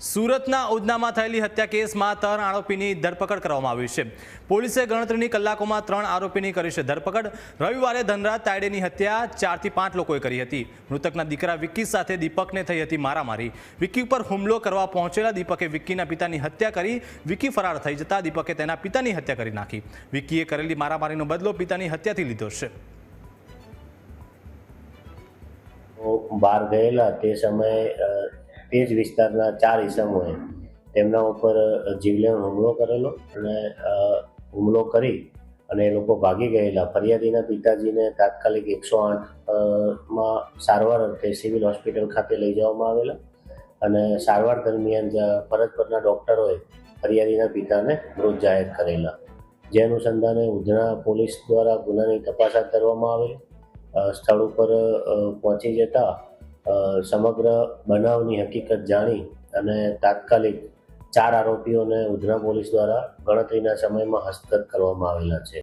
સુરતના ઉધનામાં થયેલી હત્યા કેસમાં ત્રણ આરોપીની ધરપકડ કરવામાં આવી છે. પોલીસે ગણતરીની કલાકોમાં ત્રણ આરોપીની કરી છે ધરપકડ. રવિવારે ધનરાજ તાયડેની હત્યા ચારથી પાંચ લોકોએ કરી હતી. મૃતકના દીકરા વિક્કી સાથે દીપકને થઈ હતી મારામારી. વિક્કી પર હુમલો કરવા પહોંચેલા દીપકે વિક્કીના પિતાની હત્યા કરી. વિક્કી ફરાર થઈ જતા દીપકે તેના પિતાની હત્યા કરી નાખી. વિક્કીએ કરેલી મારામારીનો બદલો પિતાની હત્યાથી લીધો છે. બહાર ગયેલા તે સમયે તે જ વિસ્તારના ચાર ઈસમોએ તેમના ઉપર જીવલેણ હુમલો કરેલો અને હુમલો કરી અને એ લોકો ભાગી ગયેલા. ફરિયાદીના પિતાજીને તાત્કાલિક એકસો આઠમાં સારવાર અર્થે સિવિલ હોસ્પિટલ ખાતે લઈ જવામાં આવેલા અને સારવાર દરમિયાન ફરજ પરના ડૉક્ટરોએ ફરિયાદીના પિતાને મૃત જાહેર કરેલા. જે અનુસંધાને ઉધના પોલીસ દ્વારા ગુનાની તપાસ હાથ ધરવામાં આવેલી. સ્થળ ઉપર પહોંચી જતા સમગ્ર બનાવની હકીકત જાણી અને તાત્કાલિક ચાર આરોપીઓને ઉધના પોલીસ દ્વારા ગણતરીના સમયમાં હસ્તગત કરવામાં આવેલા છે.